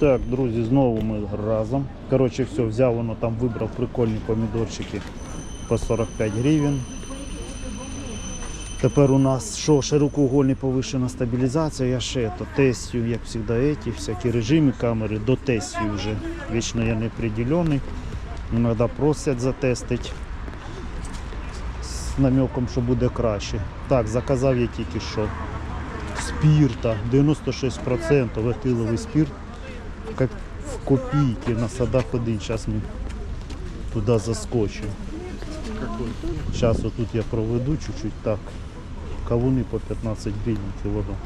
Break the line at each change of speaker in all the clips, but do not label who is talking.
Так, друзі, знову ми разом. Коротше, все, взяв воно там, вибрав прикольні помідорчики по 45 гривень. Тепер у нас що, широкоугольний повишена стабілізація, я ще то тестю, як завжди, ці всякі режими камери, до тестю вже. Вічно я не приділений. Іноді просять затестити з намеком, що буде краще. Так, заказав я тільки що спірта, 96% етиловий спірт, як в копійки на садах один. Зараз ми туди заскочимо. Зараз отут я проведу чуть-чуть так. Кавуни по 15 гривень кілограм.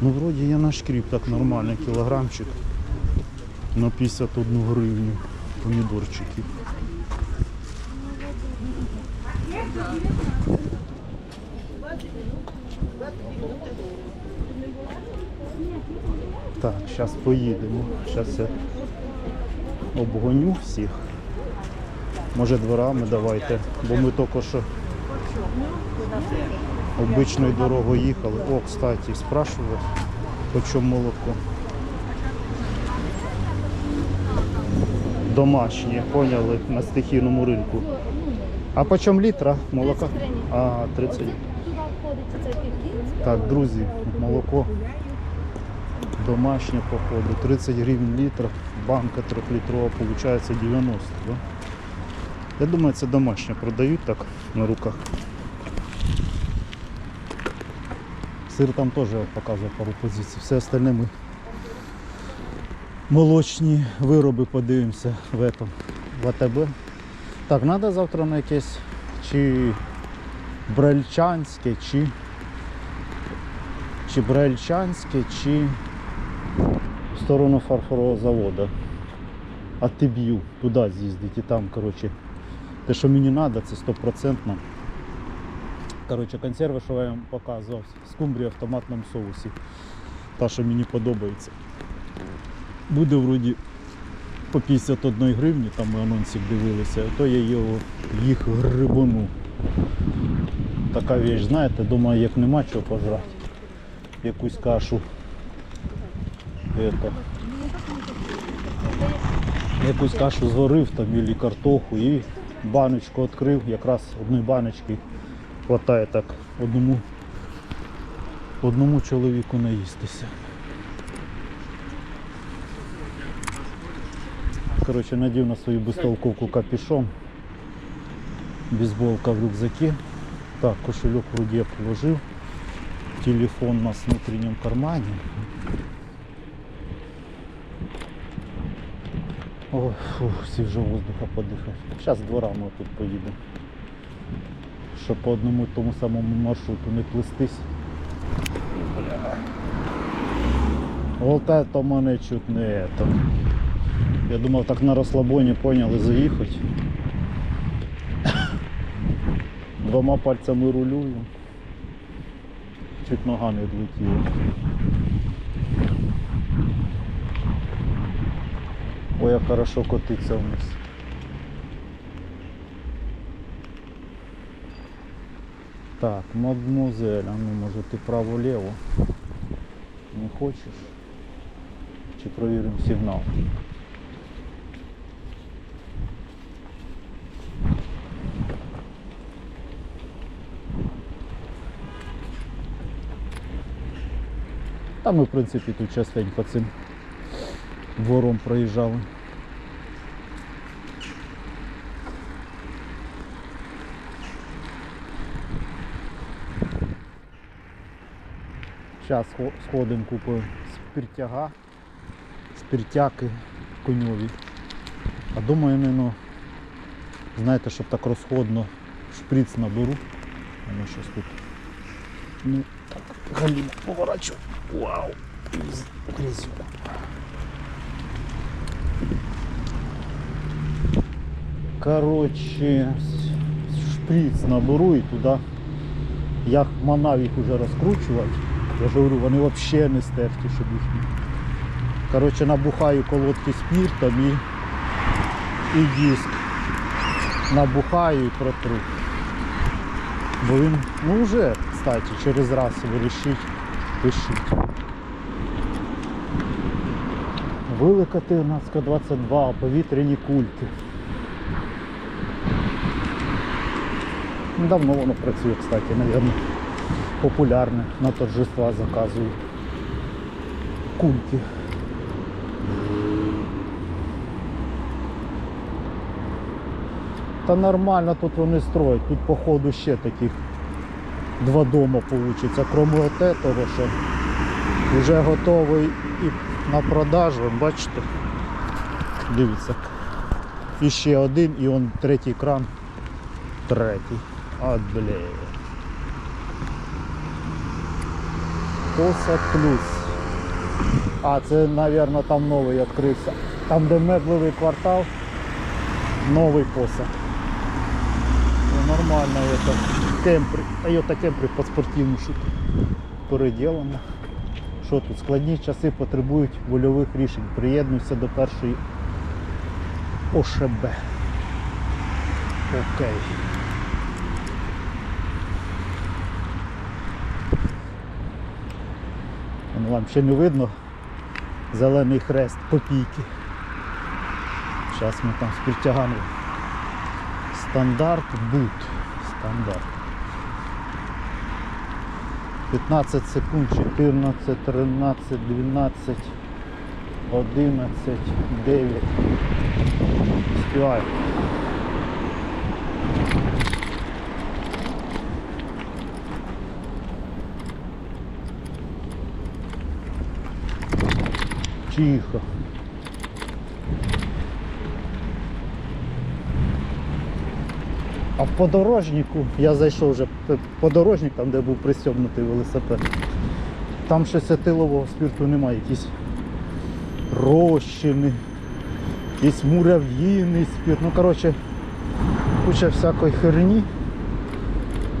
Ну, вроді я нашкріп так нормально, кілограмчик на 51 гривню помідорчиків. Так, зараз поїдемо. Зараз я обгоню всіх. Може дворами давайте, бо ми тільки що обичною дорогою їхали. О, кстати, спрашивав, по чому молоко. Домашнє, поняли, на стихійному ринку. А по чому літра молока? А, 30.
Туди входить цей півкінець.
Так, друзі, молоко домашнє походу. 30 гривень літр, банка 3-літрова, виходить 90. Да? Я думаю, це домашнє продають так на руках. Сир там теж я показував пару позицій. Все остальне ми молочні вироби подивимося в этом, в АТБ. Так, треба завтра на якесь чи брельчанське, чи чи Брельчанське, чи в сторону фарфорового заводу. А ти б'ю, туди з'їздити і там, коротше, те, що мені треба, це стопроцентно. Коротше, консерви, що я вам показував, скумбрія в томатному соусі. Та, що мені подобається. Буде вроді по 51 гривні, там ми анонсик дивилися, а то я його їх грибану. Така віч, знаєте, думаю, як нема чого пожрати якусь кашу. Это. Якусь кашу зварив там і картоху і баночку відкрив, якраз одної баночки хватає так одному, одному чоловіку наїстися. Коротше, надів на свою безтолковку капюшон, бейсболка в рюкзаке. Так, кошелек вроде я положив. Телефон в внутреннем кармане. Ой, фу, свіжого воздуха подихати. Зараз дворами тут поїдемо. Щоб по одному тому самому маршруту не плестись. Вот это мене чуть не это. Я думав так на розслабоні поняли заїхати. Двома пальцями рулюю. Чуть нога не відлетіла. Ой, як хорошо котиться вниз. Так, мадмузель, а ну може ти право-лево? Не хочеш? Чи провіримо сигнал? Та ми, в принципі, тут частенько цим двором проїжджали. Зараз сходимо купимо спиртяга, спиртяки коньові. А думаю, не, ну, знаєте, щоб так розходно шприц наберу. Воно щось тут. Ну, так, галімо поворачую. Вау! Грязюка. Короче, шприц наберу і туди. Я манав їх уже розкручувати. Я ж говорю, вони взагалі не стерті, щоб їх. Короче, набухаю колодки спіртом і, і диск. Набухаю і протру. Бо він, ну вже, кстати, через раз вирішить, пишіть. Велика Тирнацька 22, повітряні кульки. Давно воно працює, кстати, мабуть. Популярне на торжества заказують. Кульки. Та нормально тут вони строять. Тут походу ще таких два дома. Кроме от этого, що вже готовий і на продажу, бачите? Дивіться. І ще один, і он третій кран. Третій. От бля. Посад плюс. А, це, мабуть, там новий відкрився. Там, де меблевий квартал, новий посад. Ну, нормально это. Кемпри. Toyota Кемпри по спортивну шутку. Переділено. Що тут? Складні часи потребують вольових рішень. Приєднуйся до першої ОШБ. Окей. Вам ще не видно зелений хрест копійки. Зараз ми там спіртягаємо. Стандарт бут. Стандарт. 15 секунд, 14, 13, 12, 11, 9. Співаю. Тихо. А в подорожнику я зайшов вже подорожник, там де був пристебнутий велосипед. Там щось етилового спирту немає, якісь розчини, якісь мурав'їний спирт. Ну коротше, куча всякої херні.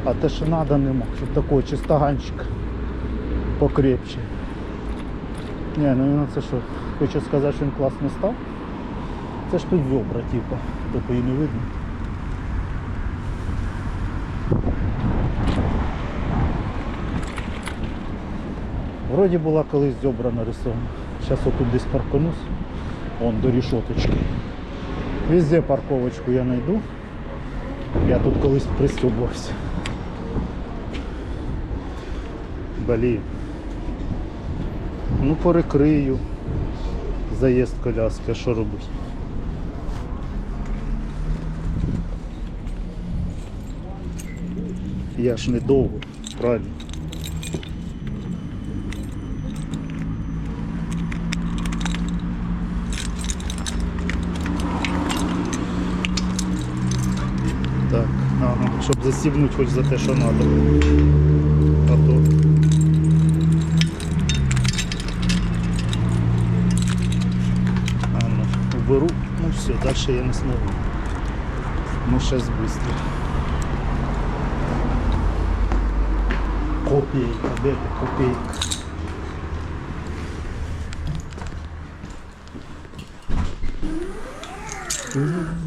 А те, що треба, нема. Щоб такого чистоганчика покрепче. Ні, ну він це що, хочу сказати, що він класно став. Це ж тут зобра, типу, тільки її не видно. Вроді була колись зобра нарисована. Зараз отут десь парканусь. Вон до рішоточки. Везде парковочку я знайду. Я тут колись пристюбався. Блін. Ну перекрию. Заїзд коляски, що робити? Я ж недовго, правильно. Так, ага, щоб засібнути хоч за те, що треба. Все, дальше я не смогу. Ну сейчас быстро. Копейка, де ти копейка? Цін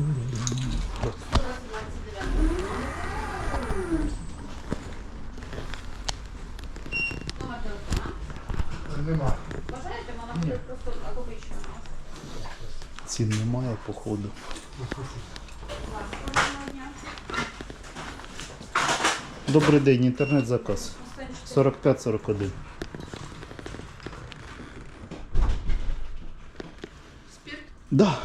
походу. Добрий день, інтернет-заказ. 45-41.
Спирт
Да.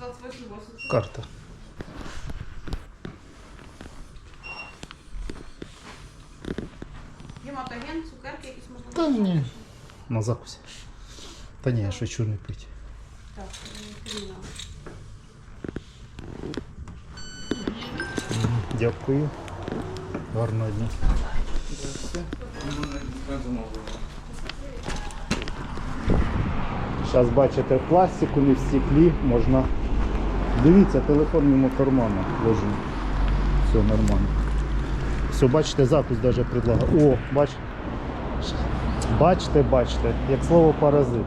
28,80.
Карта.
Гематоген, цукерки якісь можна.
Та ні. На закусі. Та ні, шучу не пить.
Так.
Дякую. Гарного дня. Зараз бачите пластику, не в стеклі, можна. Дивіться, телефон мимо кармана ложу. Все нормально. Все, бачите, закус навіть предлагаю. О, бачите. Бачите, бачите, як слово паразит.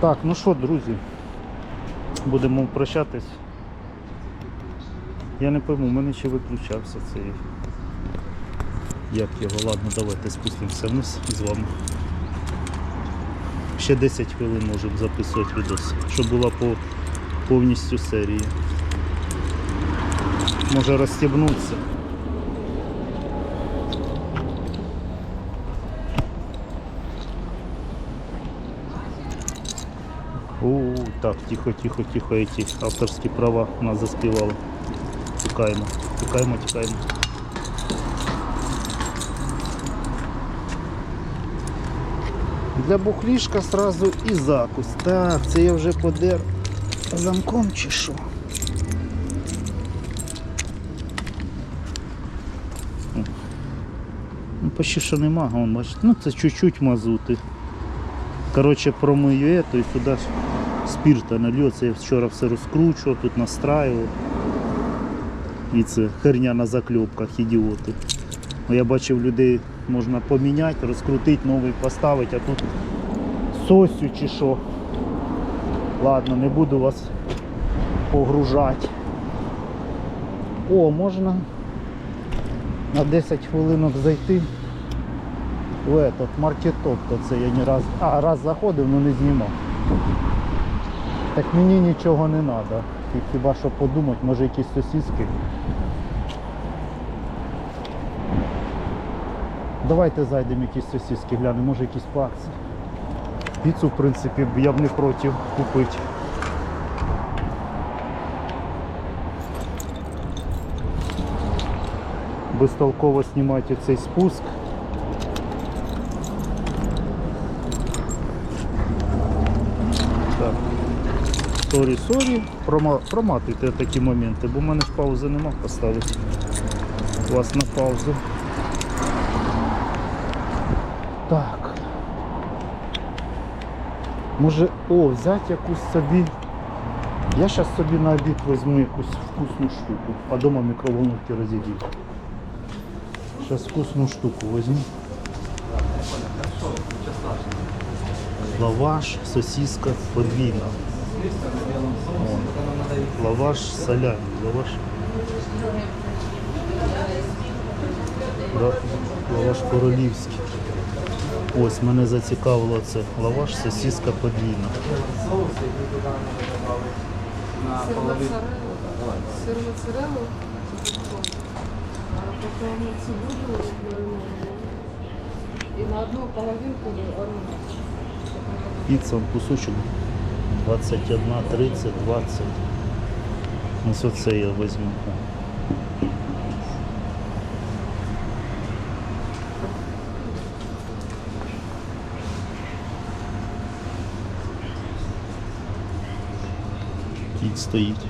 Так, ну що, друзі, будемо прощатись. Я не пойму, у мене ще виключався цей. Як його? Ладно, давайте спустимося вниз з вами. Ще 10 хвилин можемо записувати відос, щоб була по повністю серія. Може розстібнутися. У, так, тихо, тихо, тихо, эти авторські права нас заспівали. Тікаємо, тікаємо, тікаємо. Для бухлішка сразу і закус. Так, це я вже подер замком чи що? Ну, почти що нема, вон, бачите. Ну це чуть-чуть мазути. Коротше, промию ету і сюди спирта налью. Я вчора все розкручував, тут настраював. І це херня на закльопках, ідіоти. Ну, Я бачив людей можна поміняти, розкрутити, новий поставити, а тут сосю чи що. Ладно, не буду вас погружати. О, можна на 10 хвилинок зайти в этот маркетоп, то це я не раз. А, раз заходив, але не знімав. Так мені нічого не треба. Хіба що подумати, може якісь сосиски. Давайте зайдемо якісь сосиски, глянемо, може якісь по акції. Піцу, в принципі, я б не проти купити. Безтолково знімати цей спуск. Сорі, сорі. Проматуйте такі моменти, бо в мене ж паузи нема поставити. Вас на паузу. Так. Може, о, взяти якусь собі. Я зараз собі на обід візьму якусь вкусну штуку, а дома мікроволновки розігрію. Зараз вкусну штуку візьму. Лаваш, сосиска подвійна. О, лаваш солями, лаваш. Лаваш королівський. Ось мене зацікавило це лаваш, сосиска подвійна.
Сир моцарелла. Сир моцарелла. Потом цибулю. И на одну половинку арбуз.
Піца кусочок 21, 30, 20. Ось оце я візьму. Кіт стоїть.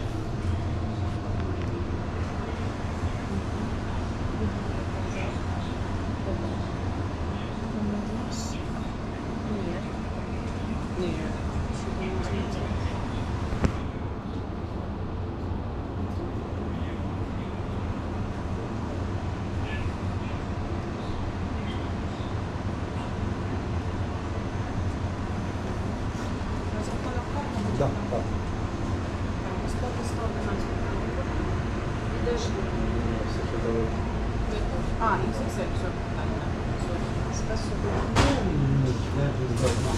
А, і все, все, все.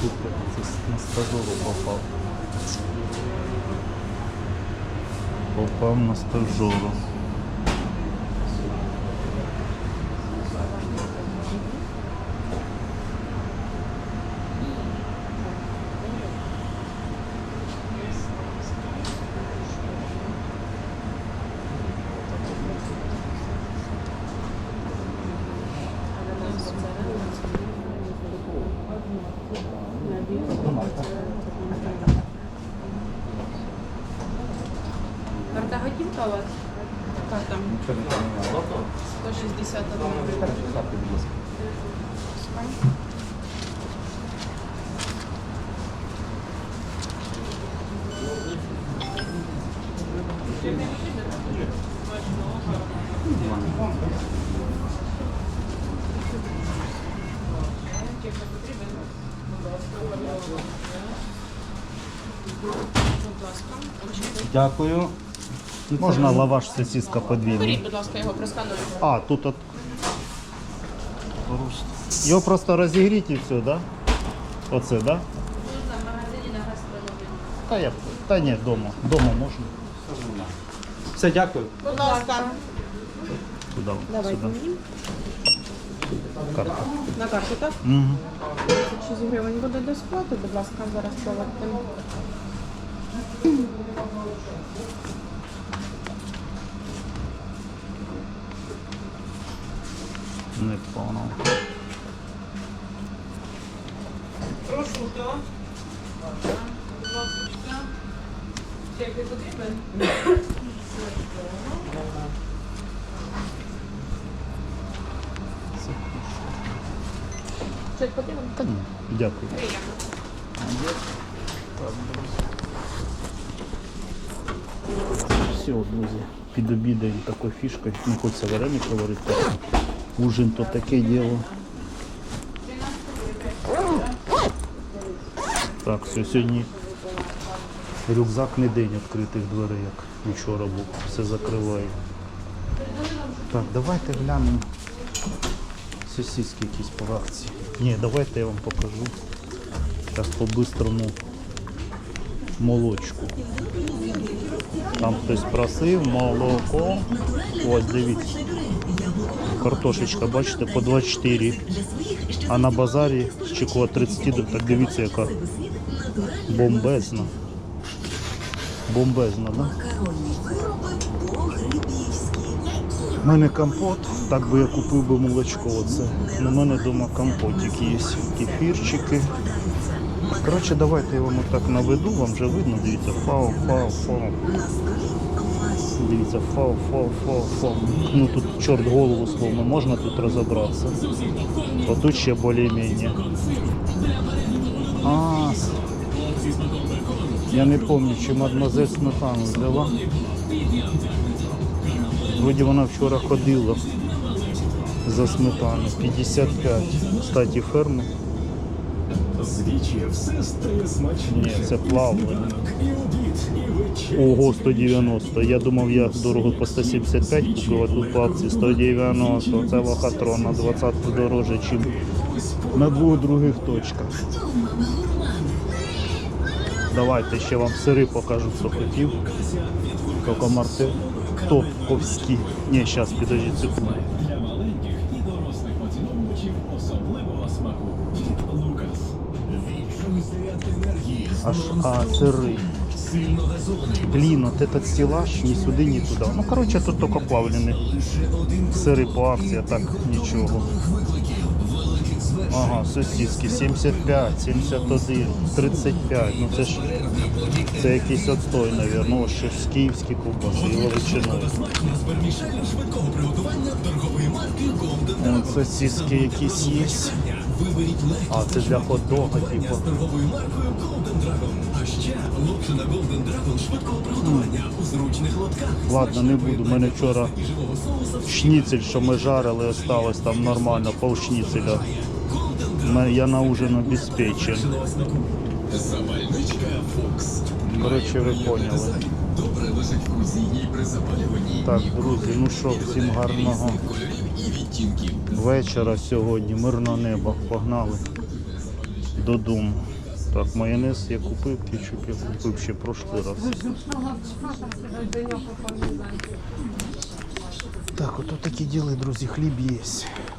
Супер, це стажеру попав. Попав на стажеру.
Карта готівка у вас? Яка там? 161 гривня. Будь ласка, очікуйте.
Дякую.
Можна лаваш сосиска подвійна.
Беріть, будь ласка, його просканую.
А, тут от. Його просто розігріти і все, так? да? Оце, да?
Можна в магазині на гастрономі.
Та я та ні, вдома. Вдома можна.
Все, дякую.
Будь ласка. Давайте
сюди.
мені.
Карта.
На карту, так?
Угу.
6 гривень буде до сплати, будь ласка, зараз проводимо.
Не понял.
Прошу, то. Чек не потрібен? Чек потрібен?
Та ні, дякую. Все, друзі, під підобідаємо такою фішкою. Не хочеться вареник говорити. Ужин то таке діло. Так, все, сьогодні рюкзак не день відкритих дверей, як вчора був. Все закриває. Так, давайте глянемо. Сосиски якісь по акції. Ні, давайте я вам покажу. Зараз по-бистрому молочку. Там хтось просив, молоко. Ось дивіться. Картошечка, бачите, по 24. А на базарі чеку від 30 так дивіться, яка бомбезна. Бомбезна, да? У мене компот, так би я купив би молочко. Оце. У мене вдома компотик є. Кефірчики. Коротше, давайте я вам так наведу, вам вже видно, дивіться, фау, фау, фау. Дивіться, фау, фау, фау, фау. Ну тут чорт голову словно, можна тут розібратися. Отут ще більш-менш. А, я не пам'ятаю, чи мадемуазель сметану взяла. Вроді вона вчора ходила за сметану. 55. Кстати, ферму.
Звічі все стає смачніше.
Ні, це плавлення. Ого, 190. Я думав, я дорого по 175 купив, а тут по акції 190. Це лохотрон на 20 дороже, ніж на двох других точках. Давайте ще вам сири покажу, хто хотів. Тільки марти топовські. Ні, зараз, підождіть секунду. Аж а сири. Блін, от этот стеллаж ні сюди, ні туди. Ну, коротше, тут тільки плавлені. Сири по акції, так нічого. Ага, сосиски 75, 71, 35. Ну це ж це якийсь отстой, мабуть. Ось щось київські ковбаси і
Golden
Е, Сосиски якісь є. А, це для хот-дога, типу.
А ще локшина Golden Dragon швидкого приготування у зручних лотках.
Ладно, не буду. У мене вчора шніцель, що ми жарили, осталось там нормально, пол шніцеля. Я на ужин обезпечен.
Запальничка Фокс.
Коротше, ви поняли.
Добре лежить в кузині при запалюванні.
Так, друзі, ну що, всім гарного вечора сьогодні. Мирного неба. Погнали додому. Так, майонез я купив, кетчуп я купив ще прошлий раз. Так, от такі діли, друзі, хліб є.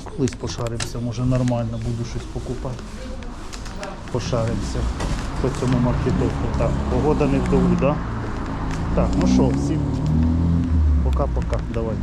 Колись пошаримося, може нормально буду щось покупати. Пошаримося по цьому маркетовку. Так, погода не вдову, да? Так, ну що, всім пока-пока, давайте.